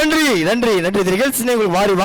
நன்றி நன்றி நன்றி. நிகழ்ச்சி உங்களுக்கு மாறி